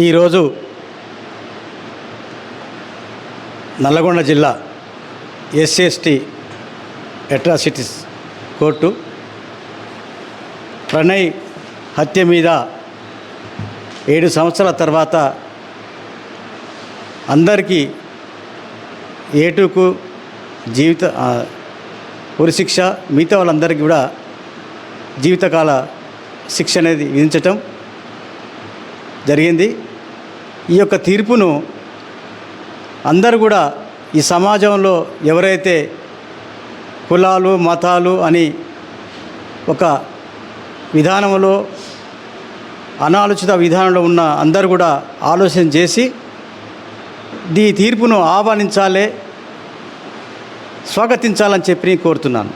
ఈరోజు నల్లగొండ జిల్లా SC ST atrocities court Pranay హత్య మీద ఏడు సంవత్సరాల తర్వాత అందరికీ ఏటుకు జీవిత ఉరిశిక్ష మిగతా వాళ్ళందరికీ కూడా జీవితకాల శిక్ష అనేది విధించటం జరిగింది. ఈ యొక్క తీర్పును అందరూ కూడా ఈ సమాజంలో ఎవరైతే కులాలు మతాలు అని ఒక విధానంలో అనాలోచిత విధానంలో ఉన్న అందరూ కూడా ఆలోచన చేసి ఈ తీర్పును ఆహ్వానించాలి స్వాగతించాలని చెప్పి కోరుతున్నాను.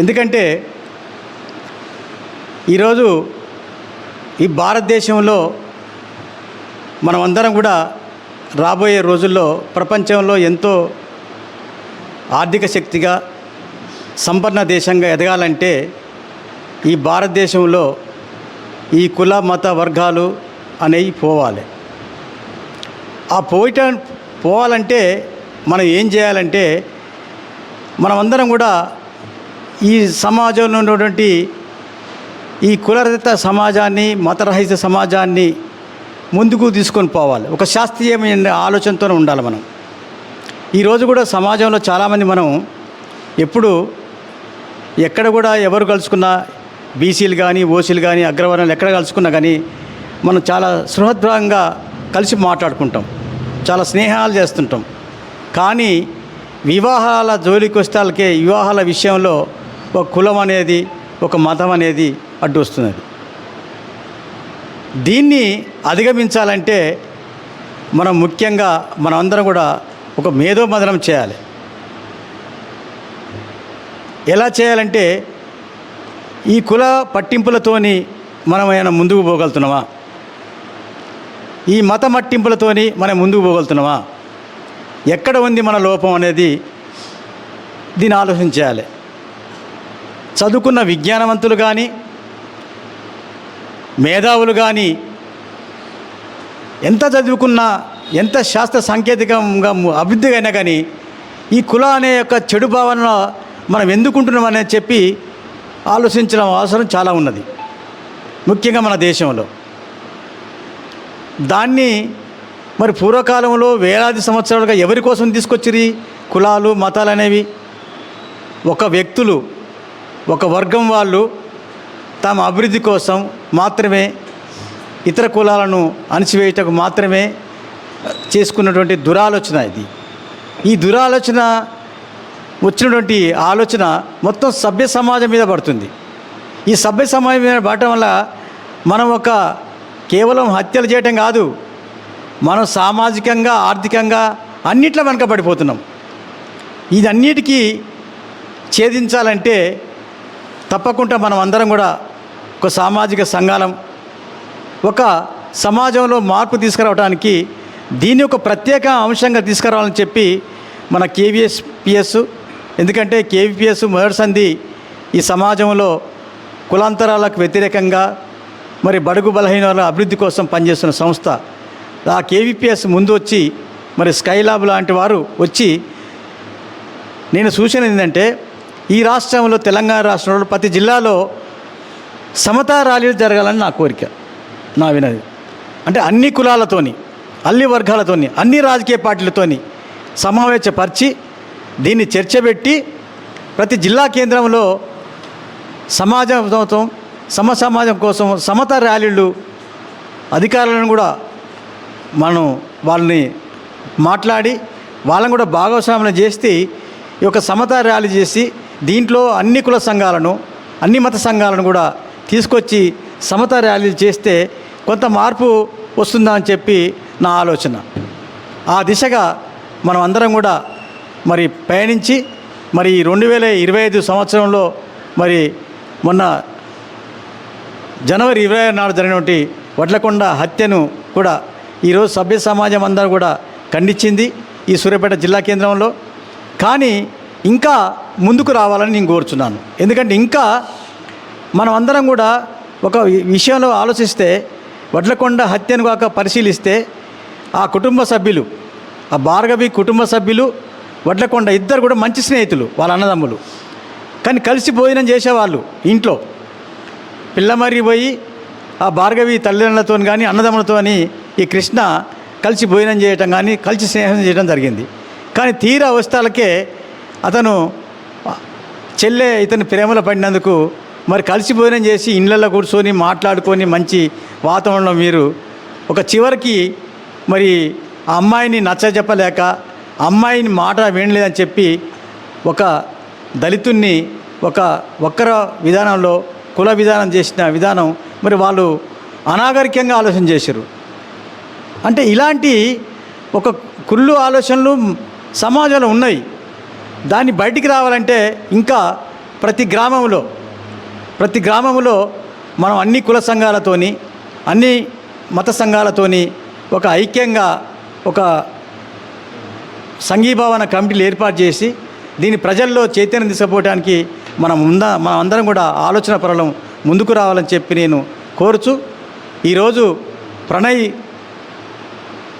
ఎందుకంటే ఈరోజు ఈ భారతదేశంలో మనమందరం కూడా రాబోయే రోజుల్లో ప్రపంచంలో ఎంతో ఆర్థిక శక్తిగా సంపన్న దేశంగా ఎదగాలంటే ఈ భారతదేశంలో ఈ కుల మత వర్గాలు అనేవి పోవాలి. ఆ పోయిట పోవాలంటే మనం ఏం చేయాలంటే మనమందరం కూడా ఈ సమాజంలో ఉన్నటువంటి ఈ కులరహిత సమాజాన్ని మతరహిత సమాజాన్ని ముందుకు తీసుకొని పోవాలి. ఒక శాస్త్రీయమైన ఆలోచనతో ఉండాలి మనం. ఈరోజు కూడా సమాజంలో చాలామంది మనం ఎప్పుడు ఎక్కడ కూడా ఎవరు కలుసుకున్నా బీసీలు కానీ ఓసీలు కానీ అగ్రవర్ణాలు ఎక్కడ కలుసుకున్నా కానీ మనం చాలా సృహద్భావంగా కలిసి మాట్లాడుకుంటాం. చాలా స్నేహాలు చేస్తుంటాం. కానీ వివాహాల జోలికి వస్తాలకే వివాహాల విషయంలో ఒక కులం అనేది ఒక మతం అనేది అడ్డు వస్తున్నది. దీన్ని అధిగమించాలంటే మనం ముఖ్యంగా మనం కూడా ఒక మేధోమదనం చేయాలి. ఎలా చేయాలంటే ఈ కుల పట్టింపులతోని మనం ఏమైనా ముందుకు పోగలుగుతున్నామా? ఈ మత మట్టింపులతోని మనం ముందుకు పోగలుగుతున్నామా? ఎక్కడ ఉంది మన లోపం అనేది దీన్ని ఆలోచించాలి చదువుకున్న విజ్ఞానవంతులు కానీ మేధావులు కానీ ఎంత చదువుకున్నా ఎంత శాస్త్ర సాంకేతికంగా అభివృద్ధి అయినా కానీ ఈ కుల అనే యొక్క చెడు భావన మనం ఎందుకుంటున్నాం అనేది చెప్పి ఆలోచించడం అవసరం చాలా ఉన్నది. ముఖ్యంగా మన దేశంలో. దాన్ని మరి పూర్వకాలంలో వేలాది సంవత్సరాలుగా ఎవరి కోసం తీసుకొచ్చిరి కులాలు మతాలు అనేవి ఒక వ్యక్తులు ఒక వర్గం వాళ్ళు తమ అభివృద్ధి కోసం మాత్రమే ఇతర కులాలను అణిచివేయటకు మాత్రమే చేసుకున్నటువంటి దురాలోచన ఇది. ఈ దురాలోచన వచ్చినటువంటి ఆలోచన మొత్తం సభ్య సమాజం మీద పడుతుంది. ఈ సభ్య సమాజం మీద పడటం వల్ల మనం ఒక కేవలం హత్యలు చేయటం కాదు మనం సామాజికంగా ఆర్థికంగా అన్నిట్లో వెనకబడిపోతున్నాం. అన్నిటికీ ఛేదించాలంటే తప్పకుండా మనం అందరం కూడా ఒక సామాజిక సంఘాలం ఒక సమాజంలో మార్పు తీసుకురావడానికి దీన్ని ఒక ప్రత్యేక అంశంగా తీసుకురావాలని చెప్పి మన కేవీఎస్ పిఎస్ ఎందుకంటే కేవీపీఎస్ మొదటి సంధి ఈ సమాజంలో కులాంతరాలకు వ్యతిరేకంగా మరి బడుగు బలహీనాల అభివృద్ధి కోసం పనిచేస్తున్న సంస్థ. ఆ కేవీపీఎస్ ముందు వచ్చి మరి స్కైలాబ్ లాంటి వారు వచ్చి నేను సూచన ఏంటంటే ఈ రాష్ట్రంలో తెలంగాణ రాష్ట్రంలో ప్రతి జిల్లాలో సమతా ర్యాలీలు జరగాలని నా కోరిక నా వినది అంటే అన్ని కులాలతోని అన్ని వర్గాలతోని అన్ని రాజకీయ పార్టీలతోని సమావేశపరిచి దీన్ని చర్చబెట్టి ప్రతి జిల్లా కేంద్రంలో సమాజం సమ సమాజం కోసం సమత ర్యాలీలు అధికారులను కూడా మనం వాళ్ళని మాట్లాడి వాళ్ళని కూడా భాగస్వామ్యం చేస్తే ఈ యొక్క సమత ర్యాలీ చేసి దీంట్లో అన్ని కుల సంఘాలను అన్ని మత సంఘాలను కూడా తీసుకొచ్చి సమత ర్యాలీలు చేస్తే కొంత మార్పు వస్తుందా అని చెప్పి నా ఆలోచన. ఆ దిశగా మనం అందరం కూడా మరి పయనించి మరి రెండు వేల ఇరవై ఐదు సంవత్సరంలో మరి మొన్న జనవరి ఇరవై ఆరు నాడు జరిగినటువంటి వడ్లకొండ హత్యను కూడా ఈరోజు సభ్య సమాజం అందరూ కూడా ఖండించింది ఈ సూర్యాపేట జిల్లా కేంద్రంలో. కానీ ఇంకా ముందుకు రావాలని నేను కోరుచున్నాను. ఎందుకంటే ఇంకా మనం అందరం కూడా ఒక విషయంలో ఆలోచిస్తే వడ్లకొండ హత్యను కాక పరిశీలిస్తే ఆ కుటుంబ సభ్యులు ఆ భార్గవి కుటుంబ సభ్యులు వడ్లకొండ ఇద్దరు కూడా మంచి స్నేహితులు వాళ్ళ అన్నదమ్ములు. కానీ కలిసి భోజనం చేసేవాళ్ళు ఇంట్లో. పిల్లమరి పోయి ఆ భార్గవి తల్లిదండ్రులతో కానీ అన్నదమ్ములతో ఈ కృష్ణ కలిసి భోజనం చేయటం కానీ కలిసి స్నేహం చేయడం జరిగింది. కానీ తీరా అవస్థలకే అతను చెల్లె ఇతని ప్రేమలో పడినందుకు మరి కలిసి భోజనం చేసి ఇళ్ళల్లో కూర్చొని మాట్లాడుకొని మంచి వాతావరణంలో మీరు ఒక చివరికి మరి ఆ అమ్మాయిని నచ్చ చెప్పలేక అమ్మాయిని మాట వినలేదని చెప్పి ఒక దళితుణ్ణి ఒక ఒక్కర విధానంలో కుల విధానం చేసిన విధానం మరి వాళ్ళు అనాగరికంగా ఆలోచన చేశారు. అంటే ఇలాంటి ఒక కుళ్ళు ఆలోచనలు సమాజంలో ఉన్నాయి. దాన్ని బయటికి రావాలంటే ఇంకా ప్రతి గ్రామంలో ప్రతి గ్రామంలో మనం అన్ని కుల సంఘాలతోని అన్ని మత సంఘాలతోని ఒక ఐక్యంగా ఒక సంఘీభావన కమిటీలు ఏర్పాటు చేసి దీన్ని ప్రజల్లో చైతన్యం తీసుకుపోవడానికి మనం ముందా మనం అందరం కూడా ఆలోచన పరలం ముందుకు రావాలని చెప్పి నేను కోరుచు. ఈరోజు ప్రణయ్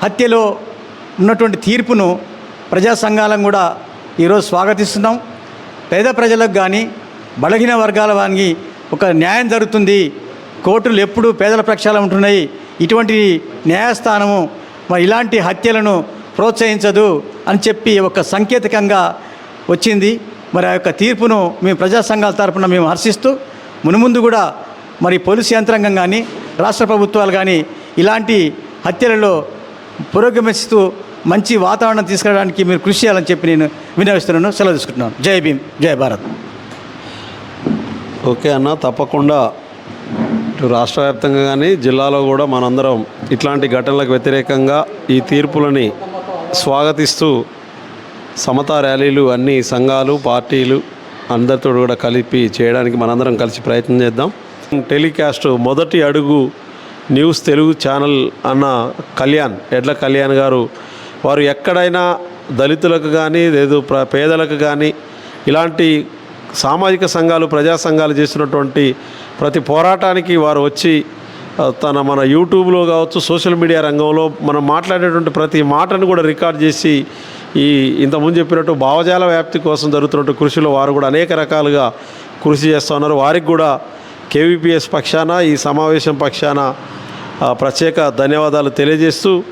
హత్యలో ఉన్నటువంటి తీర్పును ప్రజా సంఘాలను కూడా ఈరోజు స్వాగతిస్తున్నాం. పేద ప్రజలకు కానీ బలహీన వర్గాల వారికి ఒక న్యాయం జరుగుతుంది. కోర్టులు ఎప్పుడు పేదల పక్షాలు ఉంటున్నాయి. ఇటువంటి న్యాయస్థానము మరి ఇలాంటి హత్యలను ప్రోత్సహించదు అని చెప్పి ఒక సంకేతకంగా వచ్చింది. మరి ఆ యొక్క తీర్పును మేము ప్రజా సంఘాల తరపున మేము హర్షిస్తూ మునుముందు కూడా మరి పోలీసు యంత్రాంగం కానీ రాష్ట్ర ప్రభుత్వాలు కానీ ఇలాంటి హత్యలలో పురోగమిస్తూ మంచి వాతావరణం తీసుకురావడానికి మీరు కృషి చేయాలని చెప్పి నేను వినియోగిస్తున్నాను సెలవు తీసుకుంటున్నాను. జై భీమ్ జై భారత్. ఓకే అన్న తప్పకుండా ఇటు రాష్ట్ర వ్యాప్తంగా కానీ జిల్లాలో కూడా మనందరం ఇట్లాంటి ఘటనలకు వ్యతిరేకంగా ఈ తీర్పులని స్వాగతిస్తూ సమతా ర్యాలీలు అన్ని సంఘాలు పార్టీలు అందరితో కూడా కలిపి చేయడానికి మనందరం కలిసి ప్రయత్నం చేద్దాం. టెలికాస్ట్ మొదటి అడుగు న్యూస్ తెలుగు ఛానల్ అన్న కళ్యాణ్ ఎడ్ల కళ్యాణ్ గారు వారు ఎక్కడైనా దళితులకు కానీ లేదు ప్ర పేదలకు కానీ ఇలాంటి సామాజిక సంఘాలు ప్రజా సంఘాలు చేసినటువంటి ప్రతి పోరాటానికి వారు వచ్చి తన మన యూట్యూబ్లో కావచ్చు సోషల్ మీడియా రంగంలో మనం మాట్లాడేటువంటి ప్రతి మాటను కూడా రికార్డ్ చేసి ఈ ఇంతకుముందు చెప్పినట్టు భావజాల వ్యాప్తి కోసం జరుగుతున్నట్టు కృషిలో వారు కూడా అనేక రకాలుగా కృషి చేస్తూ ఉన్నారు. వారికి కూడా కేవీపీఎస్ పక్షాన ఈ సమావేశం పక్షాన ప్రత్యేక ధన్యవాదాలు తెలియజేస్తూ